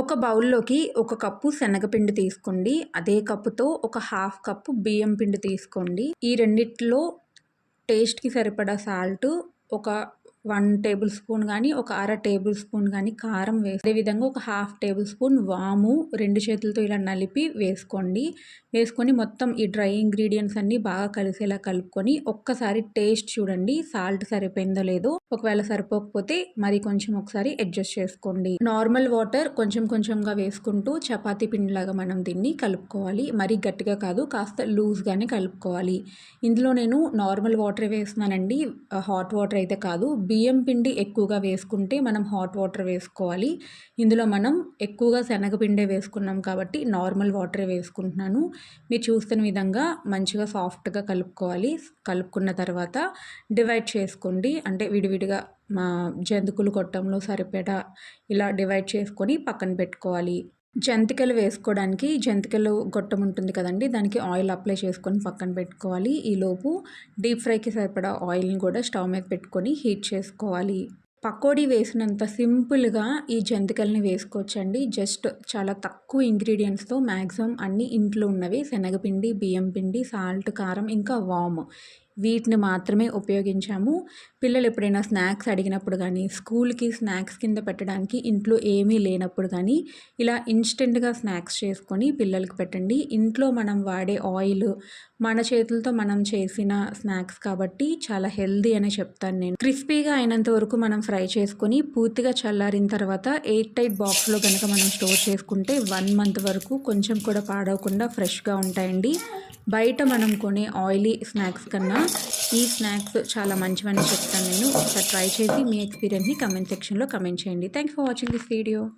ఒక బౌల్లోకి ఒక కప్పు శనగపిండి తీసుకోండి. అదే కప్పుతో ఒక హాఫ్ కప్పు బియ్యం పిండి తీసుకోండి. ఈ రెండిట్లో టేస్ట్కి సరిపడా సాల్ట్ ఒక వన్ టేబుల్ స్పూన్ కానీ ఒక అర టేబుల్ స్పూన్ కానీ కారం వేసి అదేవిధంగా ఒక హాఫ్ టేబుల్ స్పూన్ వాము రెండు చేతులతో ఇలా నలిపి వేసుకోండి. వేసుకొని మొత్తం ఈ డ్రై ఇంగ్రీడియంట్స్ అన్నీ బాగా కలిసేలా కలుపుకొని ఒక్కసారి టేస్ట్ చూడండి సాల్ట్ సరిపోయిందో లేదో. ఒకవేళ సరిపోకపోతే మరి కొంచెం ఒకసారి అడ్జస్ట్ చేసుకోండి. నార్మల్ వాటర్ కొంచెం కొంచెంగా వేసుకుంటూ చపాతీ పిండిలాగా మనం దీన్ని కలుపుకోవాలి. మరీ గట్టిగా కాదు కాస్త లూజ్గానే కలుపుకోవాలి. ఇందులో నేను నార్మల్ వాటర్ వేస్తున్నానండి. హాట్ వాటర్ అయితే కాదు బియ్యం పిండి ఎక్కువగా వేసుకుంటే మనం హాట్ వాటర్ వేసుకోవాలి. ఇందులో మనం ఎక్కువగా శనగపిండే వేసుకున్నాం కాబట్టి నార్మల్ వాటరే వేసుకుంటున్నాను. మీరు చూస్తున్న విధంగా మంచిగా సాఫ్ట్గా కలుపుకోవాలి. కలుపుకున్న తర్వాత డివైడ్ చేసుకోండి. అంటే విడివిడిగా మా జంతుకులు కొట్టంలో సరిపడా ఇలా డివైడ్ చేసుకొని పక్కన పెట్టుకోవాలి. జంతికలు వేసుకోవడానికి జంతికలు గొట్టం ఉంటుంది కదండి దానికి ఆయిల్ అప్లై చేసుకొని పక్కన పెట్టుకోవాలి. ఈలోపు డీప్ ఫ్రైకి సరిపడా ఆయిల్ని కూడా స్టవ్ మీద పెట్టుకొని హీట్ చేసుకోవాలి. పకోడీ వేసినంత సింపుల్గా ఈ జంతికల్ని వేసుకోవచ్చండి. జస్ట్ చాలా తక్కువ ఇంగ్రీడియంట్స్తో మ్యాక్సిమం అన్ని ఇంట్లో ఉన్నవి శనగపిండి బియ్యం పిండి సాల్ట్ కారం ఇంకా వామ్. వీటిని మాత్రమే ఉపయోగించాము. పిల్లలు ఎప్పుడైనా స్నాక్స్ అడిగినప్పుడు కానీ స్కూల్కి స్నాక్స్ కింద పెట్టడానికి ఇంట్లో ఏమీ లేనప్పుడు కానీ ఇలా ఇన్స్టెంట్గా స్నాక్స్ చేసుకొని పిల్లలకి పెట్టండి. ఇంట్లో మనం వాడే ఆయిల్ మన చేతులతో మనం చేసిన స్నాక్స్ కాబట్టి చాలా హెల్దీ అని చెప్తాను నేను. క్రిస్పీగా అయినంత వరకు మనం ఫ్రై చేసుకొని పూర్తిగా చల్లారిన తర్వాత ఎయిట్ టైట్ బాక్స్లో కనుక మనం స్టోర్ చేసుకుంటే వన్ మంత్ వరకు కొంచెం కూడా పాడవకుండా ఫ్రెష్గా ఉంటాయండి. బయట మనం కొనే ఆయిలీ స్నాక్స్ కన్నా ఈ స్నాక్స్ చాలా మంచివని చెప్తాను నేను. ఒకసారి ట్రై చేసి మీ ఎక్స్పీరియన్స్ని కమెంట్ సెక్షన్లో కమెంట్ చేయండి. Thanks for watching this video.